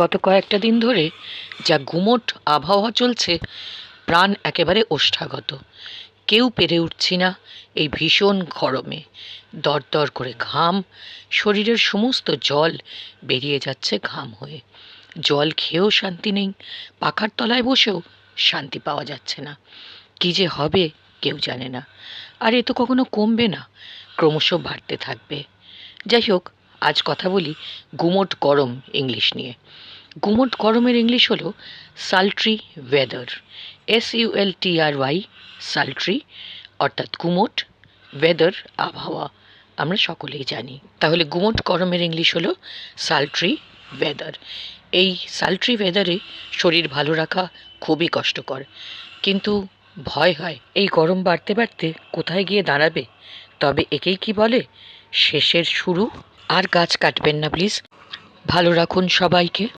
গত কয়েকটা দিন ধরে যা গুমোট আবহাওয়া চলছে, প্রাণ একেবারে ওষ্ঠাগত। কেউ পেরে উঠছি না এই ভীষণ গরমে। দরদর করে ঘাম, শরীরের সমস্ত জল বেরিয়ে যাচ্ছে ঘাম হয়ে। জল খেয়েও শান্তি নেই, পাখার তলায় বসেও শান্তি পাওয়া যাচ্ছে না। কী যে হবে, কেউ জানে না। আর এ তো কখনো কমবে না, ক্রমশ বাড়তে থাকবে। যাই হোক, আজ কথা বলি গুমোট গরম ইংলিশ নিয়ে। গুমোট গরমের ইংলিশ হলো sultry weather S U L T R Y sultry, অর্থাৎ গুমোট ওয়েদার আবহাওয়া। আমরা সকলেই জানি। তাহলে গুমোট গরমের ইংলিশ হলো সালট্রি ওয়েদার এই সালট্রি ওয়েদারে শরীর ভালো রাখা খুবই কষ্টকর। কিন্তু ভয় হয়, এই গরম বাড়তে বাড়তে কোথায় গিয়ে দাঁড়াবে? তবে একেই কি বলে? শেষের শুরু। আর গাছ কাটবেন না প্লিজ ভালো রাখুন সবাইকে।